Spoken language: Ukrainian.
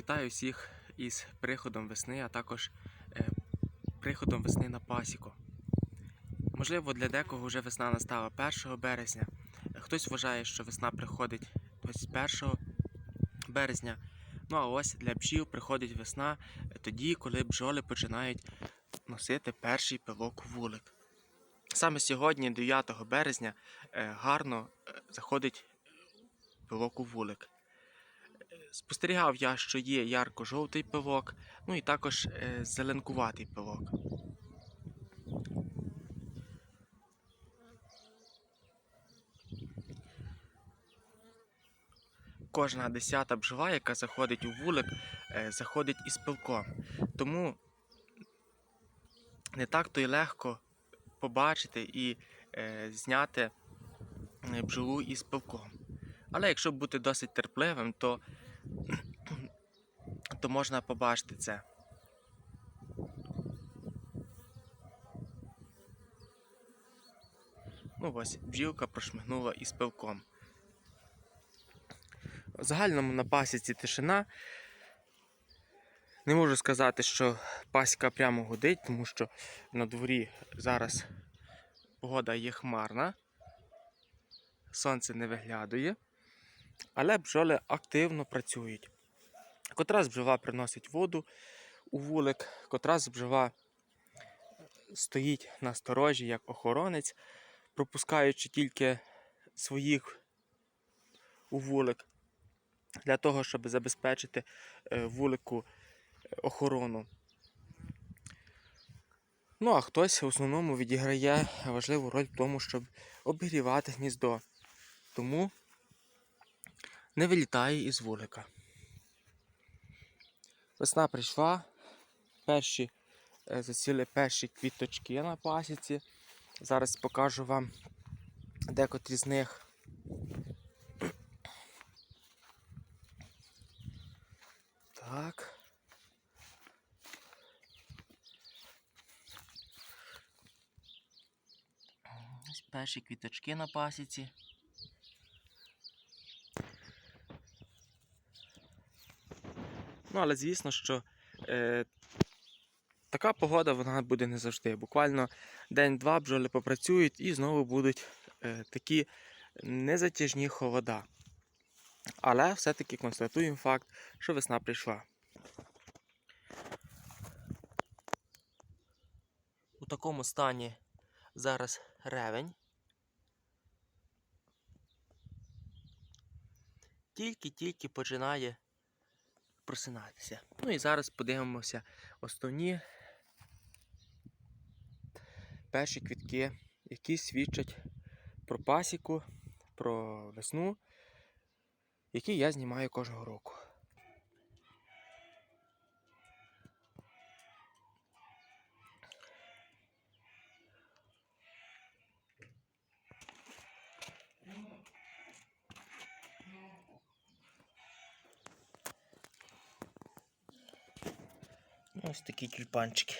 Вітаю всіх із приходом весни, а також е, приходом весни на пасіку. Можливо, для декого вже весна настала 1 березня. Хтось вважає, що весна приходить 21 березня. Ну а ось для бджіл приходить весна тоді, коли бджоли починають носити перший пилок вулик. Саме сьогодні, 9 березня, е, гарно е, заходить пилок у вулик. Спостерігав я, що є ярко-жовтий пилок, ну і також е, зеленкуватий пилок. Кожна десята бджола, яка заходить у вулик, е, заходить із пилком. Тому не так то й легко побачити і е, зняти е, бджолу із пилком. Але якщо бути досить терпливим, то, то можна побачити це. Ну ось, бджілка прошмигнула із пилком. В загальному на пасіці тишина. Не можу сказати, що пасіка прямо гудить, тому що на дворі зараз погода є хмарна, сонце не виглядує, але бджоли активно працюють. Котра з бджола приносить воду у вулик, котра з бджола стоїть на сторожі як охоронець, пропускаючи тільки своїх у вулик для того, щоб забезпечити е, вулику е, охорону. Ну, а хтось в основному відіграє важливу роль в тому, щоб обігрівати гніздо. Тому не вилітає із вулика. Весна прийшла, перші е, засіли перші квіточки на пасіці. Зараз покажу вам декотрі з них. Так. Ось перші квіточки на пасіці. Ну, але звісно, що е, така погода вона буде не завжди. Буквально день-два бджоли попрацюють і знову будуть е, такі незатяжні холода. Але все-таки констатуємо факт, що весна прийшла. У такому стані зараз ревень. Тільки-тільки починає просинатися. Ну і зараз подивимося основні перші квітки, які свідчать про пасіку, про весну, які я знімаю кожного року. Ось такі тюльпанчики.